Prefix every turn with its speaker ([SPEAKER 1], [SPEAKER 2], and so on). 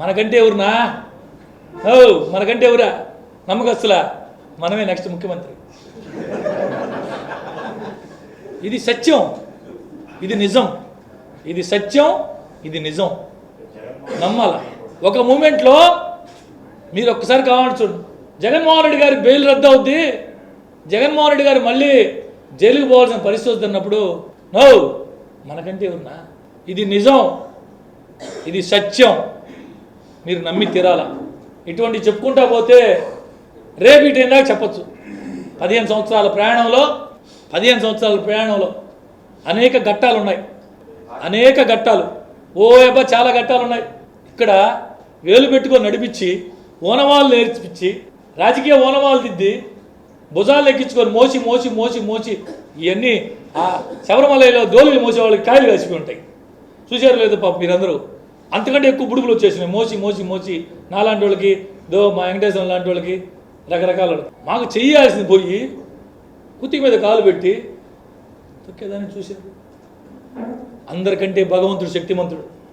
[SPEAKER 1] మనకంటే ఎవరునా? ఓ మనకంటే ఎవరా? నమ్మకస్తులా? మనమే నెక్స్ట్ ముఖ్యమంత్రి. ఇది సత్యం. ఇది నిజం. ఇది సత్యం. ఇది నిజం. నమ్మాల? ఒక మూమెంట్లో మీరు ఒక్కసారి కావాలని చూడండి జగన్మోహన్ రెడ్డి గారి బెయిల్ రద్దు అవుద్ది జగన్మోహన్ రెడ్డి గారు మళ్ళీ జైలుకు పోవాల్సిన పరిస్థితి వస్తున్నప్పుడు నో మనకంటే ఉన్నా ఇది నిజం. ఇది సత్యం. మీరు నమ్మి తీరాల? ఇటువంటి చెప్పుకుంటా పోతే రేపు ఇటు ఇందాక చెప్పచ్చు. పదిహేను సంవత్సరాల ప్రయాణంలో పదిహేను సంవత్సరాల ప్రయాణంలో అనేక ఘట్టాలు ఉన్నాయి అనేక ఘట్టాలు. ఓ ఏబా చాలా ఘట్టాలు ఉన్నాయి ఇక్కడ వేలు పెట్టుకొని నడిపించి ఓనవాళ్ళు నేర్పించి రాజకీయ ఓనవాళ్ళు దిద్ది భుజాలు ఎక్కించుకొని మోసి మోసి మోసి మోసి ఇవన్నీ ఆ శబరిమలలో దోలులు మోసే వాళ్ళకి కాయలు కలిసిపోయి ఉంటాయి. చూశారు లేదు పాప మీరందరూ? అంతకంటే ఎక్కువ బుడుగులు వచ్చేసినాయి. మోసి మోసి మోసి. నాలాంటి వాళ్ళకి దో మా వెంకటేశ్వరం లాంటి వాళ్ళకి రకరకాల మాకు చెయ్యాల్సింది పోయి కుత్తి మీద కాలు పెట్టి తొక్కేదాన్ని చూశారు. అందరికంటే భగవంతుడు శక్తిమంతుడు.